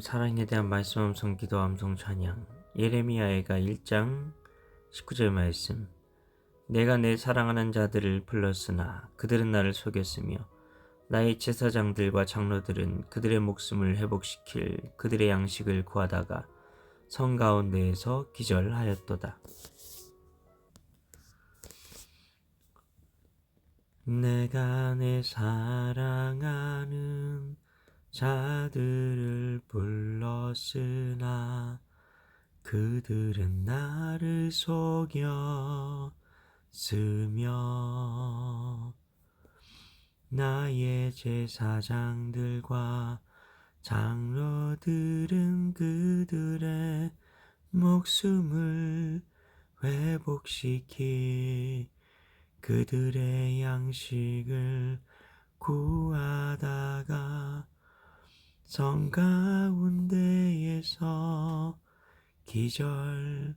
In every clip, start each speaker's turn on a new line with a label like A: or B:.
A: 사랑에 대한 말씀 암송 기도 암송 찬양 예레미야애가 1장 19절 말씀 내가 내 사랑하는 자들을 불렀으나 그들은 나를 속였으며 나의 제사장들과 장로들은 그들의 목숨을 회복시킬 그들의 양식을 구하다가 성 가운데에서 기절하였도다. 내가 내 사랑하는 자들을 불렀으나 그들은 나를 속였으며 나의 제사장들과 장로들은 그들의 목숨을 회복시키 그들의 양식을 구하다가 성 가운데에서 기절하였도다.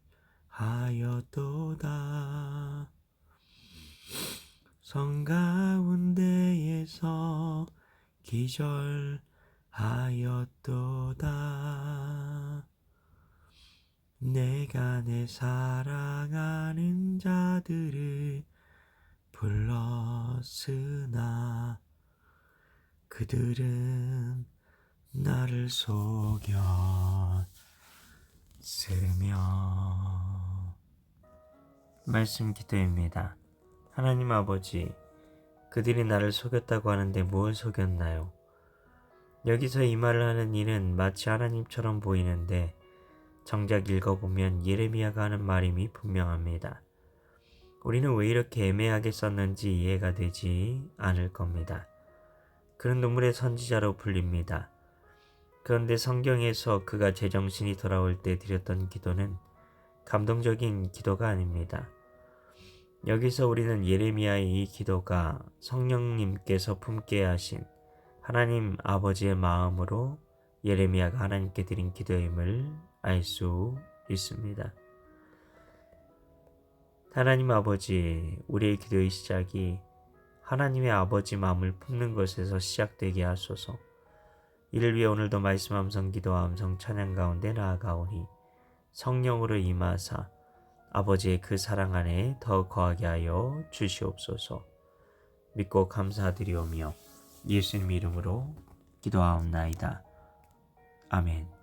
A: 성 가운데에서 기절하였도다. 내가 내 사랑하는 자들을 불렀으나 그들은 나를 속였으며 말씀 기도입니다. 하나님 아버지, 그들이 나를 속였다고 하는데 뭘 속였나요? 여기서 이 말을 하는 이는 마치 하나님처럼 보이는데 정작 읽어보면 예레미야가 하는 말임이 분명합니다. 우리는 왜 이렇게 애매하게 썼는지 이해가 되지 않을 겁니다. 그는 눈물의 선지자로 불립니다. 그런데 성경에서 그가 제정신이 돌아올 때 드렸던 기도는 감동적인 기도가 아닙니다. 여기서 우리는 예레미야의 이 기도가 성령님께서 품게 하신 하나님 아버지의 마음으로 예레미야가 하나님께 드린 기도임을 알 수 있습니다. 하나님 아버지, 우리의 기도의 시작이 하나님의 아버지 마음을 품는 것에서 시작되게 하소서. 이를 위해 오늘도 말씀 함성 기도와 함성 찬양 가운데 나아가오니 성령으로 임하사 아버지의 그 사랑 안에 더 거하게 하여 주시옵소서. 믿고 감사드리오며 예수님 이름으로 기도하옵나이다. 아멘.